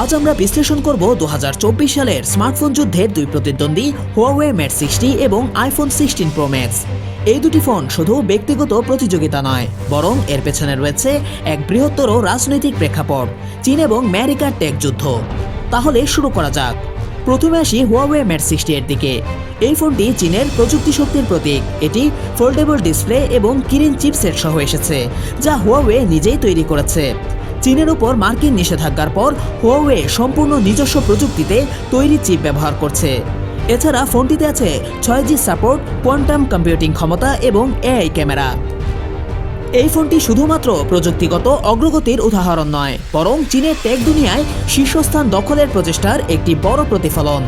আজ আমরা বিশ্লেষণ করব দু হাজার চব্বিশ সালের স্মার্টফোন যুদ্ধের দুই প্রতিদ্বন্দ্বী হোয়াওয়ে মেট সিক্সটি এবং আইফোন সিক্সটিন প্রো ম্যাক্স এই দুটি ফোন শুধু ব্যক্তিগত প্রতিযোগিতা নয়, বরং এর পেছনে রয়েছে এক বৃহত্তর রাজনৈতিক প্রেক্ষাপট, চীন এবং আমেরিকার টেক যুদ্ধ। তাহলে শুরু করা যাক। প্রথমে আসি হুয়াওয়ে মেট সিক্সটি এর দিকে। এই ফোনটি চীনের প্রযুক্তি শক্তির প্রতীক। এটি ফোল্ডেবল ডিসপ্লে এবং কিরিন চিপসেট সহ এসেছে, যা হুয়াওয়ে নিজেই তৈরি করেছে। চীনের উপর মার্কিন নিষেধাজ্ঞার পর হুয়াওয়ে সম্পূর্ণ নিজস্ব প্রযুক্তিতে তৈরি চিপ ব্যবহার করছে। এছাড়া ফোনটিতে আছে ছয় জি সাপোর্ট, কোয়ান্টাম কম্পিউটিং ক্ষমতা এবং এআই ক্যামেরা। এই ফোনটি শুধুমাত্র প্রযুক্তিগত অগ্রগতির উদাহরণ নয়, বরং চীনের টেক দুনিয়ায় শীর্ষস্থান দখলের প্রচেষ্টার একটি বড় প্রতিফলন।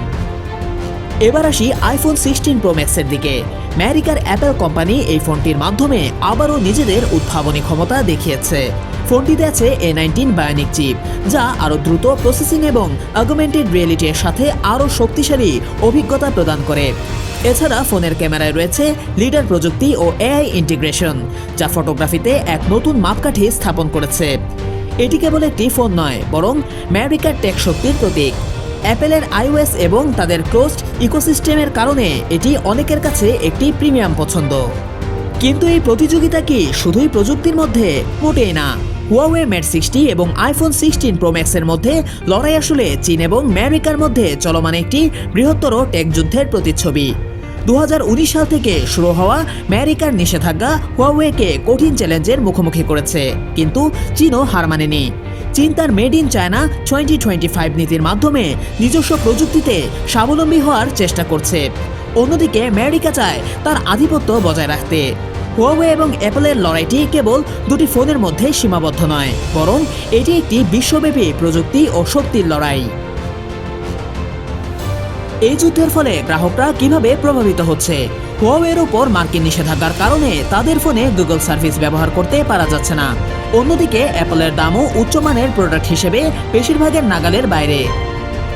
এবার আসি আইফোন সিক্সটিন প্রো ম্যাক্সের দিকে। আমেরিকার অ্যাপেল কোম্পানি এই ফোনটির মাধ্যমে আবারও নিজেদের উদ্ভাবনী ক্ষমতা দেখিয়েছে। ফোনটিতে আছে এ নাইনটিন বায়োনিক চিপ যা আরও দ্রুত প্রসেসিং এবং অগুমেন্টেড রিয়েলিটির সাথে আরও শক্তিশালী অভিজ্ঞতা প্রদান করে। এছাড়া ফোনের ক্যামেরায় রয়েছে লিডার প্রযুক্তি ও এআই ইন্টিগ্রেশন যা ফটোগ্রাফিতে এক নতুন মাপকাঠি স্থাপন করেছে। এটি কেবল একটি ফোন নয়, বরং আমেরিকার টেক শক্তির প্রতীক। অ্যাপেলের আইওএস এবং তাদের ক্লোজড ইকোসিস্টেমের কারণে এটি অনেকের কাছে একটি প্রিমিয়াম পছন্দ। কিন্তু এই প্রতিযোগিতা কি শুধুই প্রযুক্তির মধ্যে, মোটেই না। হুয়াওয়ে মেট সিক্সটি এবং আইফোন সিক্সটিন প্রো ম্যাক্সের মধ্যে লড়াই আসলে চীন এবং আমেরিকার মধ্যে চলমান একটি বৃহত্তর টেক যুদ্ধের প্রতিচ্ছবি। দু হাজার উনিশ সাল থেকে শুরু হওয়া আমেরিকার নিষেধাজ্ঞা হুয়াওয়েকে কঠিন চ্যালেঞ্জের মুখোমুখি করেছে, কিন্তু চীনও হার মানেনি। চীন তার made in China twenty twenty five নীতির মাধ্যমে নিজস্ব প্রযুক্তিতে স্বাবলম্বী হওয়ার চেষ্টা করছে। অন্যদিকে আমেরিকা চায় তার আধিপত্য বজায় রাখতে। হুয়াওয়ে এবং অ্যাপলের লড়াইটি কেবল দুটি ফোনের মধ্যে সীমাবদ্ধ নয়, বরং এটি একটি বিশ্বব্যাপী প্রযুক্তি ও শক্তির লড়াই। এই যুদ্ধের ফলে গ্রাহকরা কীভাবে প্রভাবিত হচ্ছে? হুয়াওয়ের ওপর মার্কিন নিষেধাজ্ঞার কারণে তাদের ফোনে গুগল সার্ভিস ব্যবহার করতে পারা যাচ্ছে না। অন্যদিকে অ্যাপলের দামও উচ্চমানের প্রোডাক্ট হিসেবে বেশিরভাগের নাগালের বাইরে।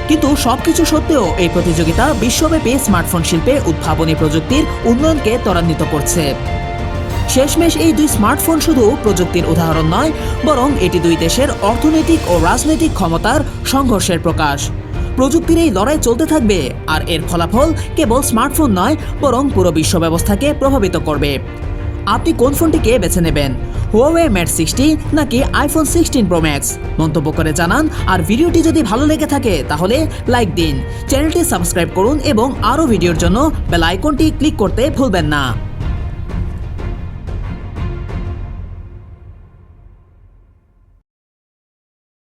কিন্তু সবকিছু সত্ত্বেও এই প্রতিযোগিতা বিশ্বব্যাপী স্মার্টফোন শিল্পে উদ্ভাবনী প্রযুক্তির উন্নয়নকে ত্বরান্বিত করছে। শেষমেশ এই দুই স্মার্টফোন শুধু প্রযুক্তির উদাহরণ নয়, বরং এটি দুই দেশের অর্থনৈতিক ও রাজনৈতিক ক্ষমতার সংঘর্ষের প্রকাশ। প্রযুক্তির এই লড়াই চলতে থাকবে, আর এর ফলাফল কেবল স্মার্টফোন নয়, বরং পুরো বিশ্ব ব্যবস্থাকে প্রভাবিত করবে। আপনি কোন ফোনটিকে বেছে নেবেন? হুয়াওয়ে ম্যাট সিক্সটি নাকি আইফোন সিক্সটিন প্রো ম্যাক্স মন্তব্য করে জানান, আর ভিডিওটি যদি ভালো লেগে থাকে, তাহলে লাইক দিন। চ্যানেলটি সাবস্ক্রাইব করুন এবং আরও ভিডিওর জন্য বেল আইকনটি ক্লিক করতে ভুলবেন না।